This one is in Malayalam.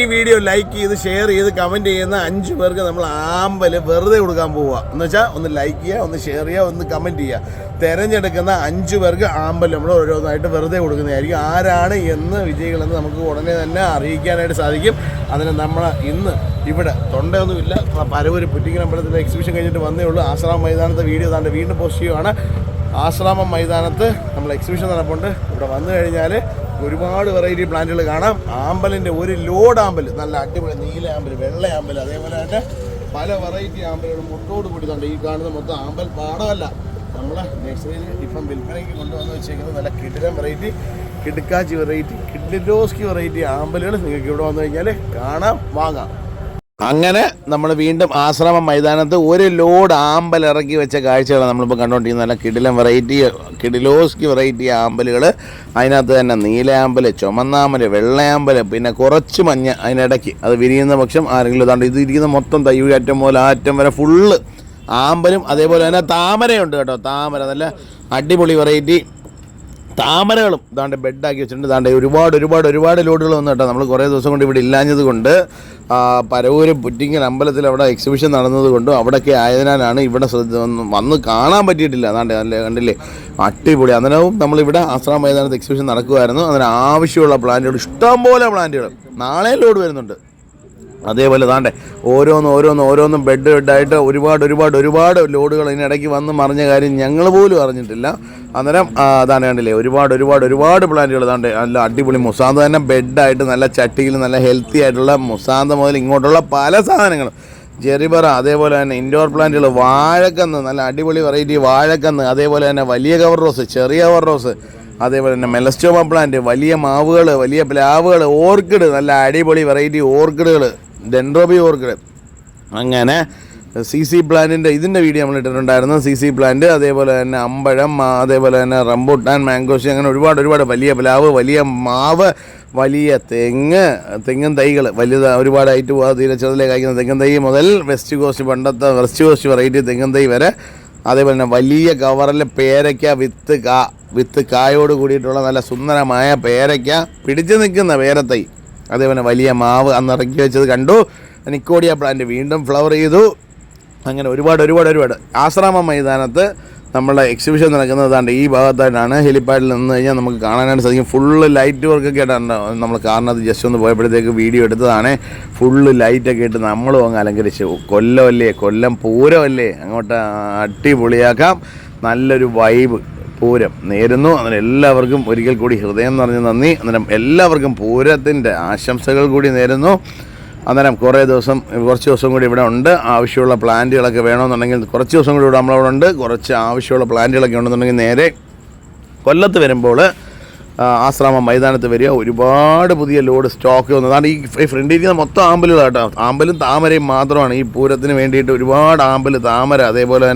ഈ വീഡിയോ ലൈക്ക് ചെയ്ത് ഷെയർ ചെയ്ത് കമന്റ് ചെയ്യുന്ന അഞ്ച് പേർക്ക് നമ്മൾ ആമ്പൽ വെറുതെ കൊടുക്കാൻ പോവുക എന്ന് വെച്ചാൽ ഒന്ന് ലൈക്ക് ചെയ്യുക ഒന്ന് ഷെയർ ചെയ്യുക ഒന്ന് കമന്റ് ചെയ്യുക തിരഞ്ഞെടുക്കുന്ന അഞ്ച് പേർക്ക് ആമ്പൽ നമ്മൾ ഓരോന്നായിട്ട് വെറുതെ കൊടുക്കുന്നതായിരിക്കും. ആരാണ് എന്ന് വിജയികളെന്ന് നമുക്ക് ഉടനെ തന്നെ അറിയിക്കാനായിട്ട് സാധിക്കും. അതിന് നമ്മൾ ഇന്ന് ഇവിടെ തൊണ്ടയൊന്നുമില്ല. പരവൂർ പുറ്റിങ്ങൽ അമ്പലത്തിലെ എക്സിബിഷൻ കഴിഞ്ഞിട്ട് വന്നേ ഉള്ളൂ. ആശ്രാം മൈതാനത്തെ വീഡിയോ താണ്ട് വീണ്ടും പോസ്റ്റ് ചെയ്യുവാണ്. ആശ്രാമം മൈതാനത്ത് നമ്മൾ എക്സിബിഷൻ നടപ്പുണ്ട്. ഇവിടെ വന്നു കഴിഞ്ഞാൽ ഒരുപാട് വെറൈറ്റി പ്ലാന്റുകൾ കാണാം. ആമ്പലിന്റെ ഒരു ലോഡ് ആമ്പൽ നല്ല അടിപൊളി നീല ആമ്പൽ വെള്ള ആമ്പൽ അതേപോലെ തന്നെ പല വെറൈറ്റി ആമ്പലുകളും മുട്ടോട് കൂടിയിട്ടുണ്ട് ഈ കാണുന്ന മൊത്തം ആമ്പൽ പാടമല്ല. നമ്മൾ നഴ്സറിയിൽ ഇപ്പം വിൽപ്പനയ്ക്ക് കൊണ്ടുവന്ന് വെച്ചേക്കുന്നത് നല്ല കിടിലം വെറൈറ്റി കിടുക്കാച്ചി വെറൈറ്റി കിഡിലോസ്കി വെറൈറ്റി ആമ്പലുകൾ നിങ്ങൾക്ക് ഇവിടെ വന്നു കഴിഞ്ഞാൽ കാണാം വാങ്ങാം. അങ്ങനെ നമ്മൾ വീണ്ടും ആശ്രമം മൈതാനത്ത് ഒരു ലോഡ് ആമ്പൽ ഇറക്കി വെച്ച കാഴ്ചകളാണ് നമ്മളിപ്പോൾ കണ്ടുകൊണ്ടിരിക്കുന്നത് നല്ല കിടിലം വെറൈറ്റി കിടിലോസ്കി വെറൈറ്റി ആമ്പലുകൾ. അതിനകത്ത് തന്നെ നീലയാമ്പൽ ചുമന്നാമ്പൽ വെള്ളയാമ്പൽ പിന്നെ കുറച്ച് മഞ്ഞ അതിനിടയ്ക്ക് അത് വിരിയുന്ന പക്ഷം ആരെങ്കിലും ഇതാണ്ട് ഇത് ഇരിക്കുന്ന മൊത്തം തയ്യൂരി അറ്റം മുതൽ അറ്റം വരെ ഫുള്ള് ആമ്പലും. അതേപോലെ തന്നെ താമരയുണ്ട് കേട്ടോ താമര. നല്ല അടിപൊളി വെറൈറ്റി താമരകളും ഇതാണ്ട് ബെഡാക്കി വെച്ചിട്ടുണ്ട്. ഇതാണ്ട് ഒരുപാട് ഒരുപാട് ഒരുപാട് ലോഡുകൾ വന്നു കേട്ടോ. നമ്മൾ കുറേ ദിവസം കൊണ്ട് ഇവിടെ ഇല്ലാഞ്ഞത് കൊണ്ട് പരവൂര് പുറ്റിങ്ങൽ അമ്പലത്തിൽ അവിടെ എക്സിബിഷൻ നടന്നത് കൊണ്ടും അവിടെയൊക്കെ ആയതിനാലാണ് ഇവിടെ ശ്രദ്ധ വന്ന് കാണാൻ പറ്റിയിട്ടില്ല. അതാണ്ട് നല്ല കണ്ടില്ലേ? അടിപൊളി. അന്നേരവും നമ്മളിവിടെ ആശ്രാം മൈതാനത്ത് എക്സിബിഷൻ നടക്കുമായിരുന്നു അതിന് ആവശ്യമുള്ള പ്ലാന്റുകൾ ഇഷ്ടംപോലെ പ്ലാന്റുകൾ നാളെ ലോഡ് വരുന്നുണ്ട്. അതേപോലെ താണ്ടെ ഓരോന്നും ഓരോന്നും ഓരോന്നും ബെഡ് ബെഡായിട്ട് ഒരുപാട് ഒരുപാട് ഒരുപാട് ലോഡുകൾ ഇതിനിടയ്ക്ക് വന്ന് മറിഞ്ഞ കാര്യം ഞങ്ങൾ പോലും അറിഞ്ഞിട്ടില്ല. അന്നേരം അതാണ് കണ്ടില്ലേ ഒരുപാട് ഒരുപാട് ഒരുപാട് പ്ലാന്റുകൾ താണ്ടെ നല്ല അടിപൊളി മുസാന്ത തന്നെ ബെഡായിട്ട് നല്ല ചട്ടിയിൽ നല്ല ഹെൽത്തി ആയിട്ടുള്ള മുസാന്ത മുതൽ ഇങ്ങോട്ടുള്ള പല സാധനങ്ങളും. ജെറിബറ അതേപോലെ തന്നെ ഇൻഡോർ പ്ലാന്റുകൾ വാഴക്കന്ന് നല്ല അടിപൊളി വെറൈറ്റി വാഴക്കന്ന് അതേപോലെ തന്നെ വലിയ കവർ റോസ് ചെറിയ കവർ റോസ് അതേപോലെ തന്നെ മെലസ്റ്റോമ പ്ലാന്റ് വലിയ മാവുകൾ വലിയ പ്ലാവുകൾ ഓർക്കിഡ് നല്ല അടിപൊളി വെറൈറ്റി ഓർക്കിഡുകൾ ഡെൻഡ്രോബി ഓർക്കിഡ് അങ്ങനെ സി സി പ്ലാന്റിന്റെ ഇതിന്റെ വീഡിയോ നമ്മൾ ഇട്ടിട്ടുണ്ടായിരുന്നു. സി സി പ്ലാന്റ് അതേപോലെ തന്നെ അമ്പഴം അതേപോലെ തന്നെ റംബൂട്ടാൻ മാംഗോഷി അങ്ങനെ ഒരുപാട് ഒരുപാട് വലിയ പ്ലാവ് വലിയ മാവ് വലിയ തെങ്ങ് തെങ്ങും തൈകൾ വലിയ ഒരുപാട് ആയിട്ട് പോകാതെ തീരെ ചെറുതിലേക്ക് അയക്കുന്ന തെങ്ങും തൈ മുതൽ വെസ്റ്റ് കോസ്റ്റ് പണ്ടത്തെ വെസ്റ്റ് കോസ്റ്റ് വെറൈറ്റി തെങ്ങും തൈ വരെ. അതേപോലെ തന്നെ വലിയ കവറിൽ പേരയ്ക്ക വിത്ത് കാ വിത്ത് കായോട് കൂടിയിട്ടുള്ള നല്ല സുന്ദരമായ പേരയ്ക്ക പിടിച്ചു നിൽക്കുന്ന പേരത്തൈ. അതേപോലെ വലിയ മാവ് അന്ന് ഇറക്കി വെച്ചത് കണ്ടു. നിക്കോഡിയ പ്ലാന്റ് വീണ്ടും ഫ്ലവർ ചെയ്തു. അങ്ങനെ ഒരുപാട് ഒരുപാട് ഒരുപാട്. ആശ്രാമ മൈതാനത്ത് നമ്മളെ എക്സിബിഷൻ നടക്കുന്നതാണ്ട് ഈ ഭാഗത്തായിട്ടാണ്. ഹെലിപ്പാഡിൽ നിന്ന് കഴിഞ്ഞാൽ നമുക്ക് കാണാനായിട്ട് സാധിക്കും. ഫുള്ള് ലൈറ്റ് വർക്കൊക്കെ ആയിട്ടാണ് നമ്മൾ കാറിനകത്ത് ജസ്റ്റ് ഒന്ന് പോയപ്പോഴത്തേക്ക് വീഡിയോ എടുത്തതാണ്. ഫുള്ള് ലൈറ്റൊക്കെ ഇട്ട് നമ്മളും അങ്ങ് അലങ്കരിച്ചു. കൊല്ലമല്ലേ? കൊല്ലം പൂരമല്ലേ? അങ്ങോട്ട് അടിപൊളിയാക്കാം. നല്ലൊരു വൈബ് പൂരം നേരുന്നു. അന്നേരം എല്ലാവർക്കും ഒരിക്കൽ കൂടി ഹൃദയം നിറഞ്ഞ നന്ദി. അന്നേരം എല്ലാവർക്കും പൂരത്തിന്റെ ആശംസകൾ കൂടി നേരുന്നു. അന്നേരം കുറേ ദിവസം കുറച്ച് ദിവസം കൂടി ഇവിടെ ഉണ്ട്. ആവശ്യമുള്ള പ്ലാന്റുകളൊക്കെ വേണമെന്നുണ്ടെങ്കിൽ കുറച്ച് ദിവസം കൂടി ഇവിടെ നമ്മളവിടെ ഉണ്ട്. കുറച്ച് ആവശ്യമുള്ള പ്ലാന്റുകളൊക്കെ ഉണ്ടെന്നുണ്ടെങ്കിൽ നേരെ കൊല്ലത്ത് വരുമ്പോൾ ആശ്രമം മൈതാനത്ത് വരിക. ഒരുപാട് പുതിയ ലോഡ് സ്റ്റോക്ക് വന്നതാണ് ഈ ഫ്രണ്ടിൽ ഇരിക്കുന്ന മൊത്തം ആമ്പലുകളാട്ടോ. ആമ്പലും താമരയും മാത്രമാണ് ഈ പൂരത്തിന് വേണ്ടിയിട്ട് ഒരുപാട് ആമ്പൽ താമര അതേപോലെ